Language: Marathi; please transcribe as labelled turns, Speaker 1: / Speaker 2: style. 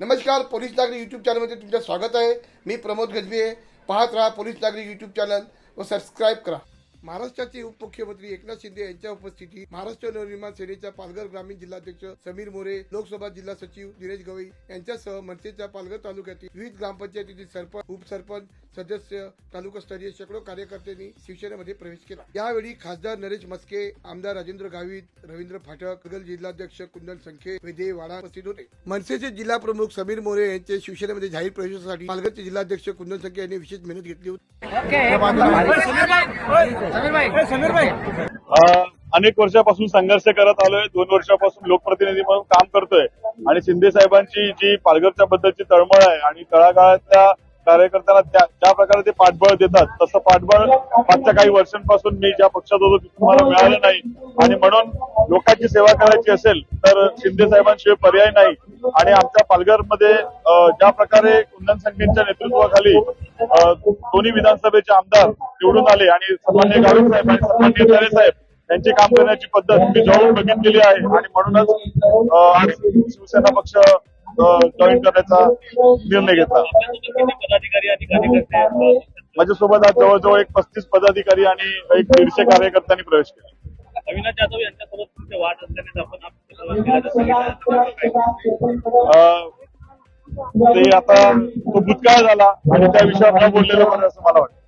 Speaker 1: नमस्कार पोलीस नागरिक यूट्यूब चॅनलमध्ये तुमचं स्वागत आहे. मी प्रमोद गजबे पाहत राहा पोलीस नागरी यूट्यूब चॅनल व सबस्क्राईब करा. महाराष्ट्राचे उपमुख्यमंत्री एकनाथ शिंदे यांच्या उपस्थितीत महाराष्ट्र नवनिर्माण सेनेच्या पालघर ग्रामीण जिल्हाध्यक्ष समीर मोरे लोकसभा जिल्हा सचिव दिनेश गवई यांच्यासह मनसेच्या पालघर तालुक्यातील विविध ग्रामपंचायतीतील सरपंच उपसरपंच सदस्य तालुकास्तरीय शेकडो कार्यकर्त्यांनी शिवसेनेमध्ये प्रवेश केला. यावेळी खासदार नरेश मस्के आमदार राजेंद्र गावित रवींद्र फाटक पालघर जिल्हाध्यक्ष कुंदन संखे वैदे वाडा उपस्थित होते. मनसेचे जिल्हा प्रमुख समीर मोरे यांचे शिवसेनेमध्ये जाहीर प्रवेशासाठी पालघरचे जिल्हाध्यक्ष कुंदन संखे यांनी विशेष मेहनत घेतली होती.
Speaker 2: अनेक वर्षापासून संघर्ष करत आलोय. दोन वर्षापासून लोकप्रतिनिधी म्हणून काम करतोय. आणि शिंदे साहेबांची जी पालघरच्या बद्दलची तळमळ आहे आणि तळागाळातल्या कार्यकर्त्यांना त्या ज्या प्रकारे ते पाठबळ देतात तसं पाठबळ मागच्या काही वर्षांपासून मी ज्या पक्षात होतो तिथून मला मिळालं नाही. आणि म्हणून लोकांची सेवा करायची असेल तर शिंदे साहेबांशिवाय पर्याय नाही. आणि आमच्या पालघरमध्ये ज्या प्रकारे कुंदन संघेच्या नेतृत्वाखाली दोन्ही विधानसभेचे आमदार निवडून आले आणि सन्मान्य गावित साहेब आणि सन्मान्य तरे साहेब त्यांची काम करण्याची पद्धत मी जवळून बघितलेली आहे. आणि म्हणूनच शिवसेना पक्ष जॉईन करण्याचा निर्णय घेतला.
Speaker 3: पदाधिकारी आणि कार्यकर्ते अ,
Speaker 2: माझ्यासोबत आज जवळजवळ एक पस्तीस पदाधिकारी आणि एक दीडशे कार्यकर्त्यांनी प्रवेश केला.
Speaker 3: अविनाश जाधव यांच्यासोबत वाद असल्याने आपण
Speaker 2: ते आता तो भूतकाळ झाला आणि त्या विषयावर न बोललेलं असं मला वाटतं.